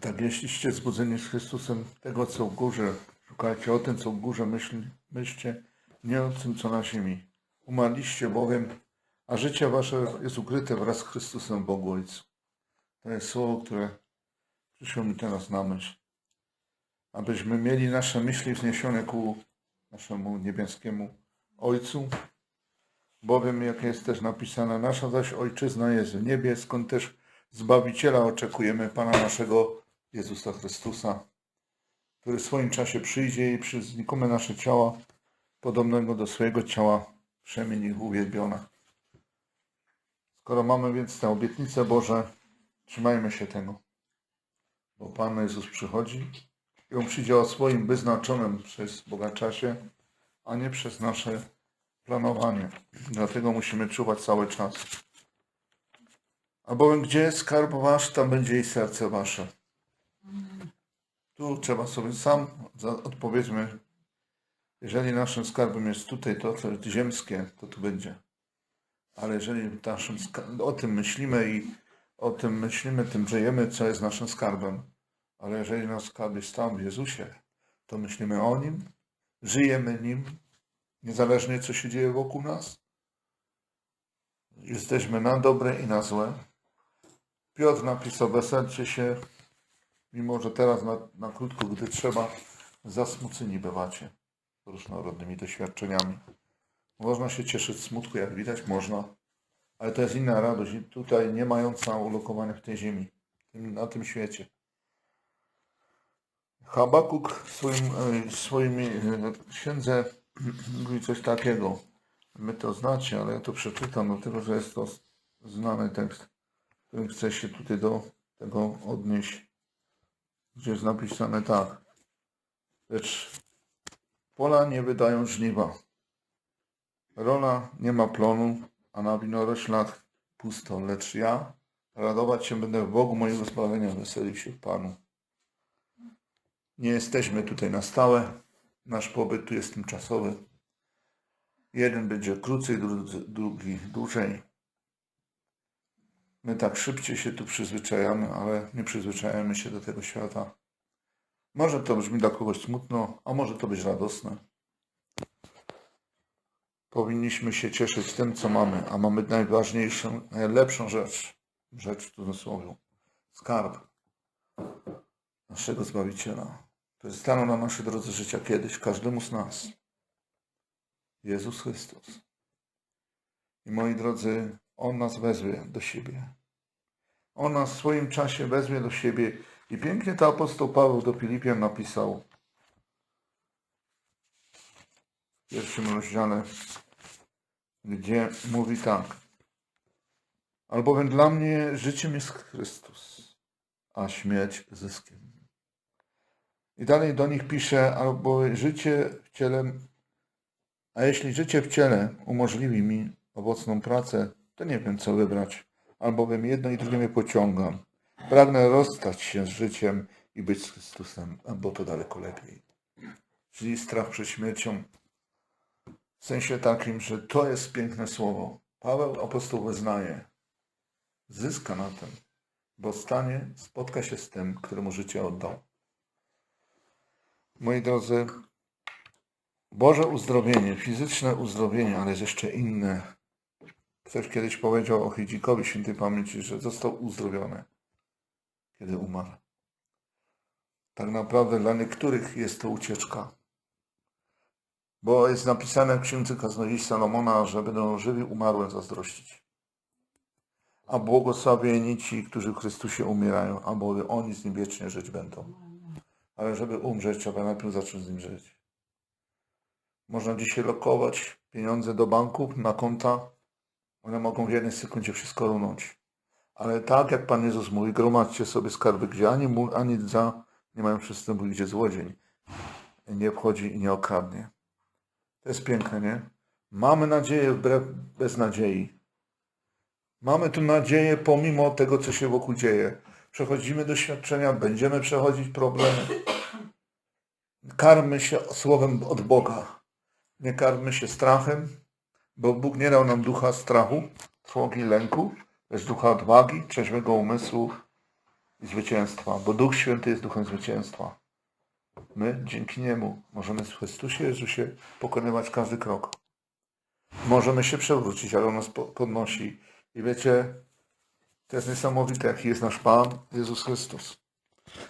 Tak, jeśliście zbudzeni z Chrystusem tego, co w górze, szukajcie o tym, co w górze, myśl, myślcie, nie o tym, co na ziemi. Umarliście bowiem, a życie wasze jest ukryte wraz z Chrystusem Bogu Ojcu. To jest słowo, które przyszło mi teraz na myśl. Abyśmy mieli nasze myśli wzniesione ku naszemu niebieskiemu Ojcu, bowiem, jak jest też napisane, nasza zaś Ojczyzna jest w niebie, skąd też Zbawiciela oczekujemy, Pana naszego Jezusa Chrystusa, który w swoim czasie przyjdzie i znikome nasze ciała, podobnego do swojego ciała, przemieni w uwielbione. Skoro mamy więc te obietnice Boże, trzymajmy się tego, bo Pan Jezus przychodzi i On przyjdzie o swoim wyznaczonym przez Boga czasie, a nie przez nasze planowanie. Dlatego musimy czuwać cały czas. Albowiem gdzie skarb wasz, tam będzie i serce wasze. Tu trzeba sobie sam odpowiedzmy, jeżeli naszym skarbem jest tutaj to, co jest ziemskie, to tu będzie. Ale jeżeli naszym o tym myślimy i o tym myślimy, tym żyjemy, co jest naszym skarbem. Ale jeżeli nasz skarb jest tam w Jezusie, to myślimy o Nim, żyjemy Nim, niezależnie co się dzieje wokół nas. Jesteśmy na dobre i na złe. Piotr napisał, weselcie się, mimo że teraz na, na krótko, gdy trzeba, zasmuceni bywacie różnorodnymi doświadczeniami. Można się cieszyć smutku, jak widać, można, ale to jest inna radość tutaj nie mająca ulokowania w tej ziemi, na tym świecie. Habakuk w swoim, e, w swoim e, księdze mówi coś takiego. My to znacie, ale ja to przeczytam, dlatego że jest to znany tekst, którym chcę się tutaj do tego odnieść, gdzie jest napisane tak. Lecz pola nie wydają żniwa, rola nie ma plonu, a na winoroślach pusto. Lecz ja radować się będę w Bogu mojego zbawienia, weselił się w Panu. Nie jesteśmy tutaj na stałe. Nasz pobyt tu jest tymczasowy. Jeden będzie krócej, drugi dłużej. My tak szybciej się tu przyzwyczajamy, ale nie przyzwyczajamy się do tego świata. Może to brzmi dla kogoś smutno, a może to być radosne. Powinniśmy się cieszyć tym, co mamy, a mamy najważniejszą, najlepszą rzecz, rzecz w cudzysłowie, skarb naszego Zbawiciela, który stanął na naszej drodze życia kiedyś, każdemu z nas. Jezus Chrystus. I moi drodzy, On nas wezwie do siebie. On nas w swoim czasie wezwie do siebie. I pięknie to apostoł Paweł do Filipian napisał w pierwszym rozdziale, gdzie mówi tak. Albowiem dla mnie życiem jest Chrystus, a śmierć zyskiem. I dalej do nich pisze, albo życie w ciele, a jeśli życie w ciele umożliwi mi owocną pracę, to nie wiem, co wybrać, albowiem jedno i drugie mnie pociąga. Pragnę rozstać się z życiem i być z Chrystusem, bo to daleko lepiej. Czyli strach przed śmiercią, w sensie takim, że to jest piękne słowo. Paweł apostoł wyznaje, zyska na tym, bo stanie, spotka się z tym, któremu życie oddał. Moi drodzy, Boże uzdrowienie, fizyczne uzdrowienie, ale jest jeszcze inne. Ktoś kiedyś powiedział o Chidzikowi świętej pamięci, że został uzdrowiony, kiedy umarł. Tak naprawdę dla niektórych jest to ucieczka. Bo jest napisane w księdze kaznodziei Salomona, że będą żywi umarłym zazdrościć. A błogosławieni ci, którzy w Chrystusie umierają, albowiem oni z nim wiecznie żyć będą. Ale żeby umrzeć, trzeba najpierw zacząć z nim żyć. Można dzisiaj lokować pieniądze do banków, na konta. One mogą w jednej sekundzie wszystko runąć. Ale tak jak Pan Jezus mówi, gromadźcie sobie skarby, gdzie ani mól, ani dza nie mają przystępu, gdzie złodziej nie wchodzi i nie okradnie. To jest piękne, nie? Mamy nadzieję wbrew beznadziei. Mamy tu nadzieję pomimo tego, co się wokół dzieje. Przechodzimy doświadczenia, będziemy przechodzić problemy. Karmy się słowem od Boga. Nie karmy się strachem, bo Bóg nie dał nam ducha strachu, trwogi, lęku, lecz ducha odwagi, trzeźwego umysłu i zwycięstwa, bo Duch Święty jest duchem zwycięstwa. My dzięki Niemu możemy w Chrystusie Jezusie pokonywać każdy krok. Możemy się przewrócić, ale On nas po- podnosi. I wiecie, to jest niesamowite, jaki jest nasz Pan Jezus Chrystus.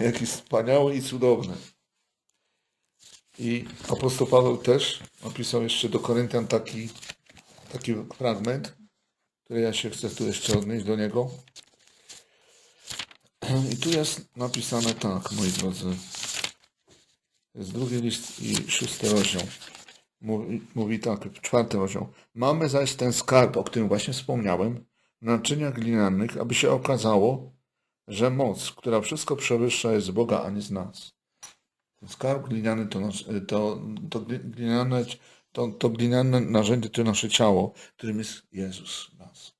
Jaki wspaniały i cudowny. I apostoł Paweł też napisał jeszcze do Koryntian taki, taki fragment, który ja się chcę tu jeszcze odnieść do niego. I tu jest napisane tak, moi drodzy. Jest drugi list i szósty rozdział. Mówi, mówi tak, czwarty rozdział. Mamy zaś ten skarb, o którym właśnie wspomniałem, w naczyniach glinianych, aby się okazało, że moc, która wszystko przewyższa, jest z Boga, a nie z nas. Ten skarb gliniany to, to, to, gliniane, to, to gliniane narzędzie to nasze ciało, którym jest Jezus w nas.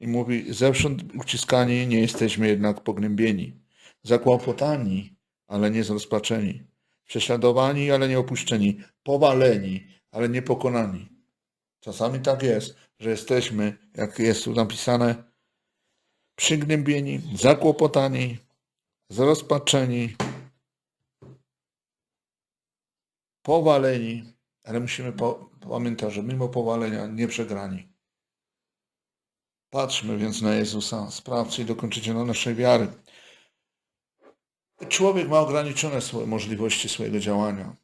I mówi, zewsząd uciskani nie jesteśmy jednak pognębieni, zakłopotani, ale nie zrozpaczeni, prześladowani, ale nie opuszczeni, powaleni, ale nie pokonani. Czasami tak jest, że jesteśmy, jak jest tu napisane, przygnębieni, zakłopotani, zrozpaczeni, powaleni, ale musimy po, pamiętać, że mimo powalenia nie przegrani. Patrzmy więc na Jezusa, sprawcę i dokończyciela naszej wiary. Człowiek ma ograniczone swoje możliwości swojego działania.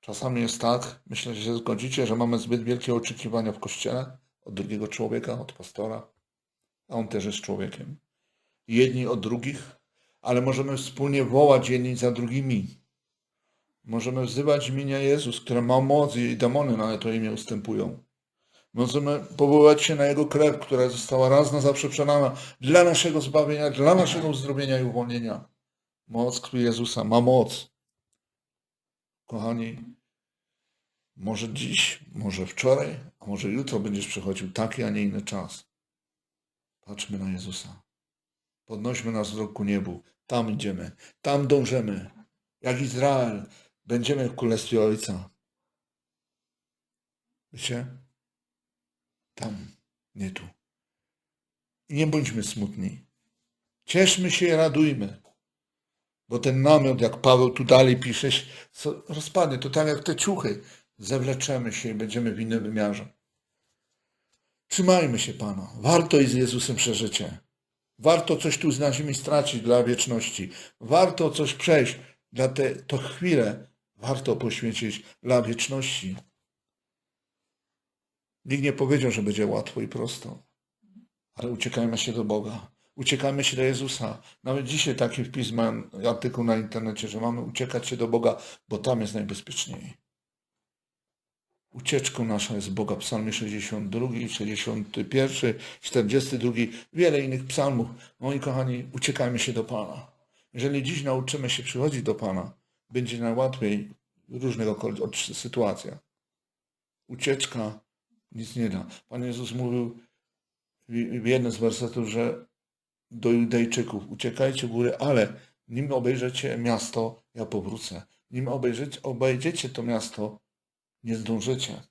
Czasami jest tak, myślę, że się zgodzicie, że mamy zbyt wielkie oczekiwania w Kościele od drugiego człowieka, od pastora, a on też jest człowiekiem. Jedni od drugich, ale możemy wspólnie wołać jedni za drugimi. Możemy wzywać imienia Jezus, które ma moc i demony na to imię ustępują. Możemy powoływać się na Jego krew, która została raz na zawsze przelana dla naszego zbawienia, dla naszego uzdrowienia i uwolnienia. Moc krwi Jezusa ma moc. Kochani, może dziś, może wczoraj, a może jutro będziesz przychodził taki, a nie inny czas. Patrzmy na Jezusa. Podnośmy nasz wzrok ku niebu. Tam idziemy, tam dążymy. Jak Izrael, będziemy w Królestwie Ojca. Wiecie? Tam, nie tu. I nie bądźmy smutni. Cieszmy się i radujmy. Bo ten namiot, jak Paweł tu dalej pisze, rozpadnie. To tak jak te ciuchy. Zewleczemy się i będziemy w innym wymiarze. Trzymajmy się Pana. Warto jest z Jezusem przeżycie. Warto coś tu na ziemi stracić dla wieczności. Warto coś przejść dla te to chwilę. Warto poświęcić dla wieczności. Nikt nie powiedział, że będzie łatwo i prosto. Ale uciekajmy się do Boga. Uciekajmy się do Jezusa. Nawet dzisiaj taki wpis mam, artykuł na internecie, że mamy uciekać się do Boga, bo tam jest najbezpieczniej. Ucieczką nasza jest Boga. Psalmy 62, 61, 42, wiele innych psalmów. Moi kochani, uciekajmy się do Pana. Jeżeli dziś nauczymy się przychodzić do Pana, będzie najłatwiej w różnych okol- od- sytuacjach. Ucieczka nic nie da. Pan Jezus mówił w jednym z wersetów, że do Judejczyków uciekajcie góry, ale nim obejrzycie miasto, ja powrócę. Nim obejrzycie, obejdziecie to miasto, nie zdążycie.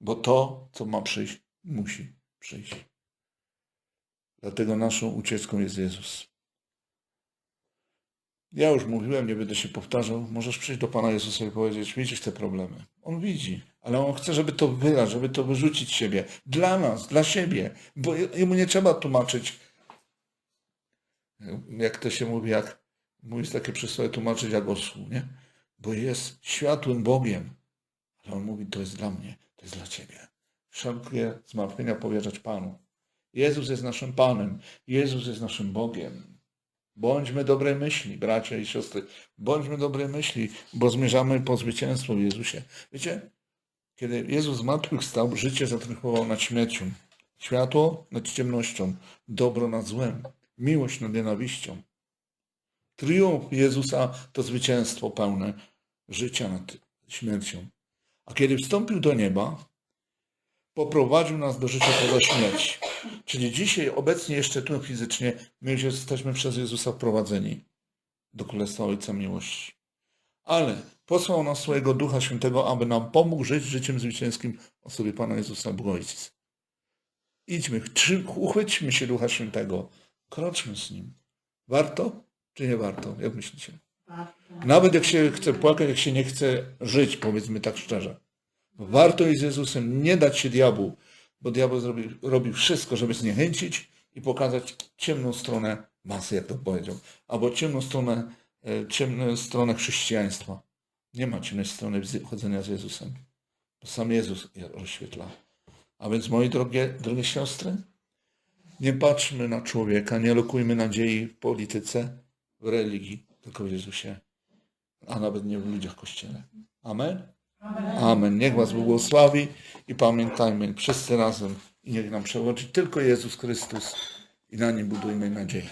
Bo to, co ma przyjść, musi przyjść. Dlatego naszą ucieczką jest Jezus. Ja już mówiłem, nie będę się powtarzał. Możesz przyjść do Pana Jezusa i powiedzieć, widzisz te problemy. On widzi, ale On chce, żeby to wylać, żeby to wyrzucić siebie. Dla nas, dla siebie. Bo Jemu nie trzeba tłumaczyć, jak to się mówi, jak mówi takie przysłowie, tłumaczyć jak osłu, nie? Bo jest światłym Bogiem. Ale On mówi, to jest dla mnie, to jest dla Ciebie. Wszelkie zmartwienia powierzać Panu. Jezus jest naszym Panem. Jezus jest naszym Bogiem. Bądźmy dobrej myśli, bracia i siostry. Bądźmy dobrej myśli, bo zmierzamy po zwycięstwo w Jezusie. Wiecie, kiedy Jezus zmartwychwstał, życie zatriumfował nad śmiercią. Światło nad ciemnością, dobro nad złem, miłość nad nienawiścią. Triumf Jezusa to zwycięstwo pełne życia nad śmiercią. A kiedy wstąpił do nieba, poprowadził nas do życia poza śmierć. Czyli dzisiaj, obecnie jeszcze tu fizycznie, my już jesteśmy przez Jezusa wprowadzeni do Królestwa Ojca Miłości. Ale posłał nas swojego Ducha Świętego, aby nam pomógł żyć życiem zwycięskim w osobie Pana Jezusa Bóg Ojciec. Idźmy, uchwyćmy się Ducha Świętego. kroczmy z Nim. Warto czy nie warto? Jak myślicie? Nawet jak się chce płakać, jak się nie chce żyć, powiedzmy tak szczerze. Warto iść z Jezusem, nie dać się diabłu, bo diabeł zrobi, robi wszystko, żeby zniechęcić i pokazać ciemną stronę masy, jak to powiedział, albo ciemną stronę, e, ciemną stronę chrześcijaństwa. Nie ma ciemnej strony chodzenia z Jezusem. To sam Jezus je rozświetla. A więc, moi drogie, drogie siostry, nie patrzmy na człowieka, nie lokujmy nadziei w polityce, w religii, tylko w Jezusie, a nawet nie w ludziach w Kościele. Amen? Amen. Niech Was błogosławi i pamiętajmy wszyscy razem i niech nam przewodzi tylko Jezus Chrystus i na nim budujmy nadzieję.